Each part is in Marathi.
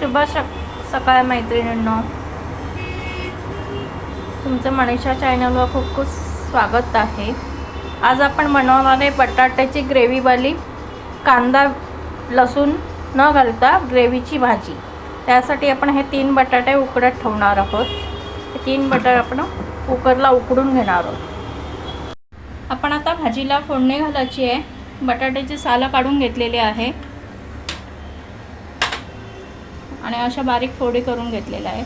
शुभ शक सकाळ मैत्रिणींनो. तुमचं मनीषा चॅनलवर खूप खूप स्वागत आहे. आज आपण बनवणार आहे बटाट्याची ग्रेव्हीवाली कांदा लसूण न घालता ग्रेव्हीची भाजी. त्यासाठी आपण हे तीन बटाटे उकडत ठेवणार आहोत. हे तीन बटाटे आपण कुकरला उकडून घेणार आहोत. आपण आता भाजीला फोडणी घालायची आहे. बटाट्याची सालं काढून घेतलेली आहे. आणि अशा बारीक फोडी करून घेतलेल्या आहे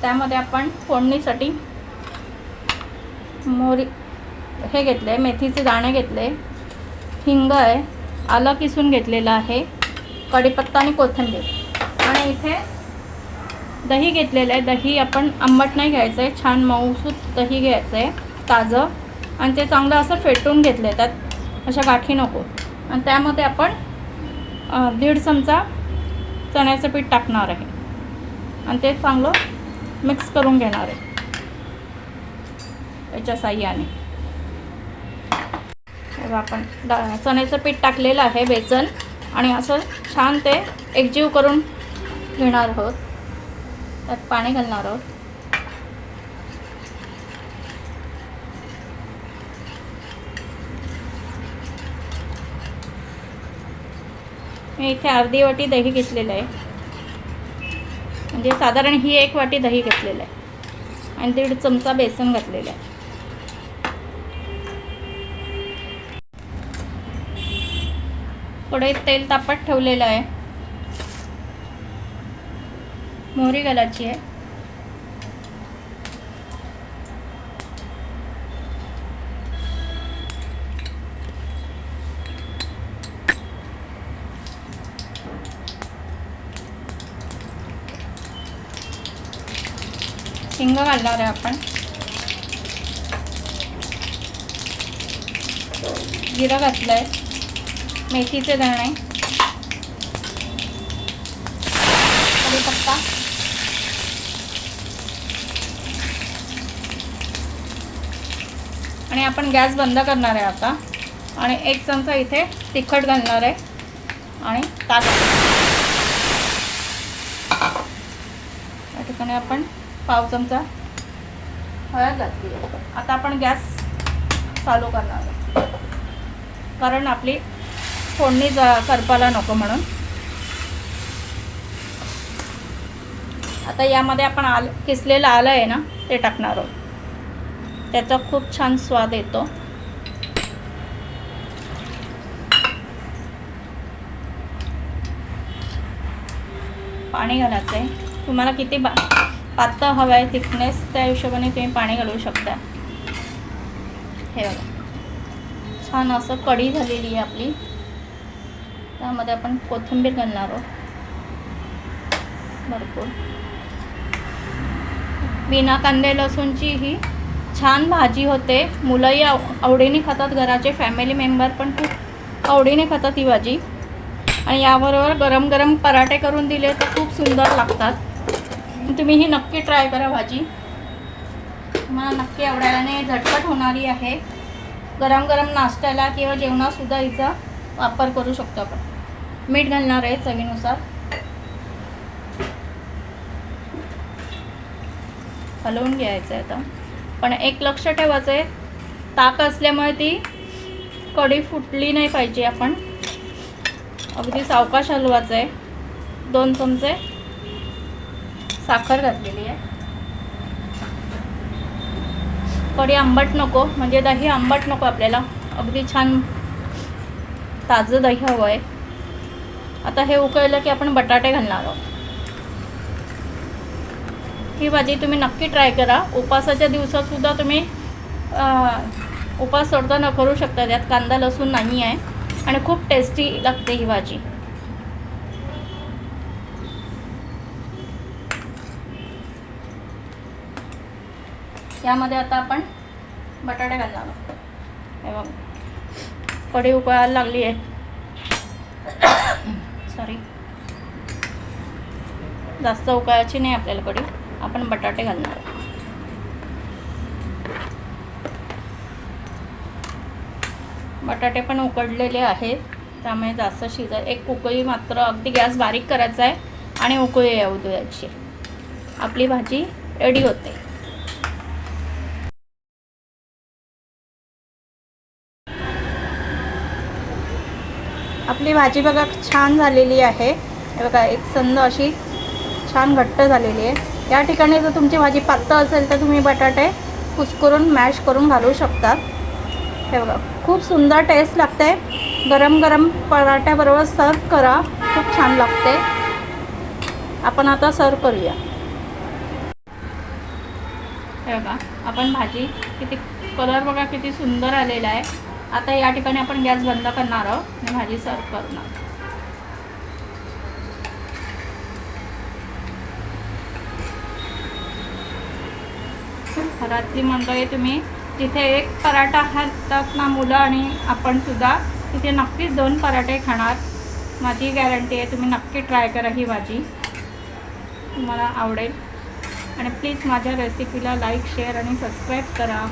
त्यामध्ये आपण फोडणीसाठी मोरी हे घेतलं आहे मेथीचे दाणे घेतले हिंग आहे आलं किसून घेतलेलं आहे कढीपत्ता आणि कोथिंबीर. आणि इथे दही घेतलेलं आहे. दही आपण आंबट नाही घ्यायचं आहे छान मऊसूत दही घ्यायचं आहे ताजं. आणि ते चांगलं असं फेटून घेतलं आहे त्यात. अशा गाठी नको. आणि त्यामध्ये आपण दीड चमचा चण्याचं पीठ टाकणार आहे. आणि ते चांगलं मिक्स करून घेणार आहे. याच्या साह्याने. आपण डा चण्याचं पीठ टाकलेलं आहे बेसन. आणि असं छान ते एकजीव करून घेणार आहोत. त्यात पाणी घालणार आहोत. मी इथे अर्धी वाटी दही घेतलेलं आहे. म्हणजे साधारण ही एक वाटी दही घेतलेलं आहे. आणि दीड चमचा बेसन घातलेलं आहे. कढईत तेल तापत ठेवलेलं आहे. मोहरी घालायची आहे. हिंग घालणार आहे आपण. जिरं घातलं आहे मेथीचे दाणे कढीपत्ता. आणि आपण गॅस बंद करणार आहे आता. आणि एक चमचा इथे तिखट घालणार आहे. आणि ताक. या ठिकाणी आपण पाव चमचा. हळद घातली. आता आपण गॅस चालू करणार आहोत. कारण आपली फोडणी ज करपाला नको म्हणून. आता यामध्ये आपण आल किसलेलं आलं आहे ना ते टाकणार आहोत. त्याचा खूप छान स्वाद येतो. पाणी घालायचं आहे तुम्हाला किती बा पातळ हवं आहे थिकनेस त्या हिशोबाने तुम्ही पाणी घालू शकता. हे बघा. छान असं कढी झालेली आहे आपली. त्यामध्ये आपण कोथिंबीर घालणार आहोत. भरपूर. बिना कांदे लसूणची ही छान भाजी होते. मुलंही आव आवडीने खातात. घराचे फॅमिली मेंबर पण खूप आवडीने खातात ही भाजी. आणि याबरोबर गरम गरम पराठे करून दिले तर खूप सुंदर लागतात. तुम्ही ही नक्की ट्राय करा भाजी. तुम्हाला नक्की आवडायला आणि झटपट होणारी आहे. गरम गरम नाश्त्याला किंवा जेवणातसुद्धा हिचा वापर करू शकतो आपण. मीठ घालणार आहे चवीनुसार. हलवून घ्यायचं आहे आता. पण एक लक्ष ठेवायचं आहे. ताक असल्यामुळे ती कढी फुटली नाही पाहिजे आपण. अगदी सावकाश हलवायचं आहे. दोन चमचे. साखर घातलेली आहे. कढी आंबट नको म्हणजे दही आंबट नको आपल्याला. अगदी छान ताजं दही हवं आहे. आता हे उकळलं की आपण बटाटे घालणार आहोत. ही भाजी तुम्ही नक्की ट्राय करा. उपासाच्या दिवसातसुद्धा तुम्ही उपास सोडताना करू शकता. त्यात कांदा लसूण नाही आहे. आणि खूप टेस्टी लागते ही भाजी. यामध्ये आता आपण बटाटे घालणार आहोत. हे बघ. कढी उकळायला लागली आहे. सॉरी जास्त उकळायची नाही आपल्याला कढी. आपण बटाटे घालणार आहोत. बटाटे पण उकडलेले आहेत. त्यामुळे जास्त शिजा एक उकळी मात्र अगदी गॅस बारीक करायचा आहे आणि उकळी येऊ द्यायची आपली भाजी रेडी होते. आपली भाजी बघा छान झालेली आहे. हे बघा एक संद अशी छान घट्ट झालेली आहे. या ठिकाणी जर तुमची भाजी पातळ असेल तर तुम्ही बटाटे कुसकरून मॅश करून घालू शकता. हे बघा खूप सुंदर टेस्ट लागते. गरम गरम पराठ्याबरोबर सर्व करा. खूप छान लागते. आपण आता सर्व करूया. हे बघा आपण भाजी किती कलर बघा किती सुंदर आलेला आहे. आता या ठिकाणी आपण गॅस बंद करणार आहोत. आणि भाजी सर्व करणार. रात्री मंडळी तुम्ही तिथे एक पराठा खातात ना मुलं आणि आपण सुद्धा तिथे नक्कीच दोन पराठे खाणार. माझी गॅरंटी आहे तुम्ही नक्की ट्राय करा ही भाजी. तुम्हाला आवडेल. आणि प्लीज माझ्या रेसिपीला लाईक शेअर आणि सबस्क्राईब करा.